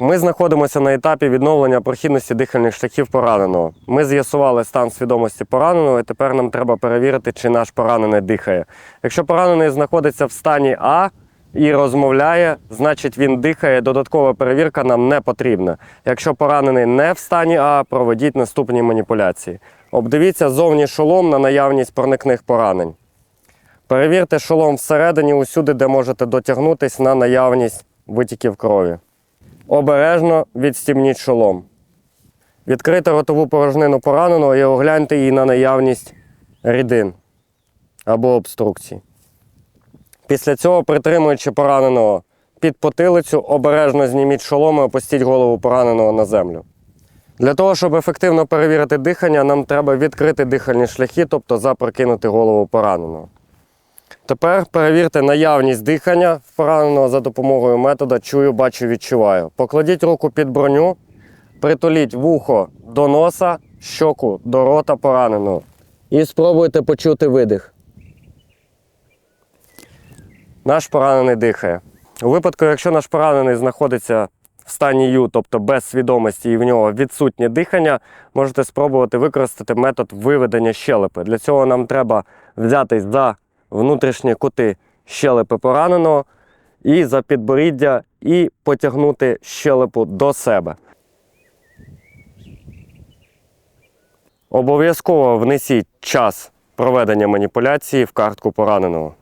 Ми знаходимося на етапі відновлення прохідності дихальних шляхів пораненого. Ми з'ясували стан свідомості пораненого, і тепер нам треба перевірити, чи наш поранений дихає. Якщо поранений знаходиться в стані А і розмовляє, значить він дихає. Додаткова перевірка нам не потрібна. Якщо поранений не в стані А, проведіть наступні маніпуляції. Обдивіться зовні шолом на наявність проникних поранень. Перевірте шолом всередині усюди, де можете дотягнутись на наявність витіків крові. Обережно відстібніть шолом. Відкрийте ротову порожнину пораненого і огляньте її на наявність рідин або обструкцій. Після цього, притримуючи пораненого під потилицю, обережно зніміть шолом і опустіть голову пораненого на землю. Для того, щоб ефективно перевірити дихання, нам треба відкрити дихальні шляхи, тобто запрокинути голову пораненого. Тепер перевірте наявність дихання пораненого за допомогою метода чую, бачу, відчуваю. Покладіть руку під броню, притуліть вухо до носа, щоку до рота пораненого. І спробуйте почути видих. Наш поранений дихає. У випадку, якщо наш поранений знаходиться в стані Ю, тобто без свідомості і в нього відсутнє дихання, можете спробувати використати метод виведення щелепи. Для цього нам треба взятись за внутрішні кути щелепи пораненого і за підборіддя, і потягнути щелепу до себе. Обов'язково внесіть час проведення маніпуляції в картку пораненого.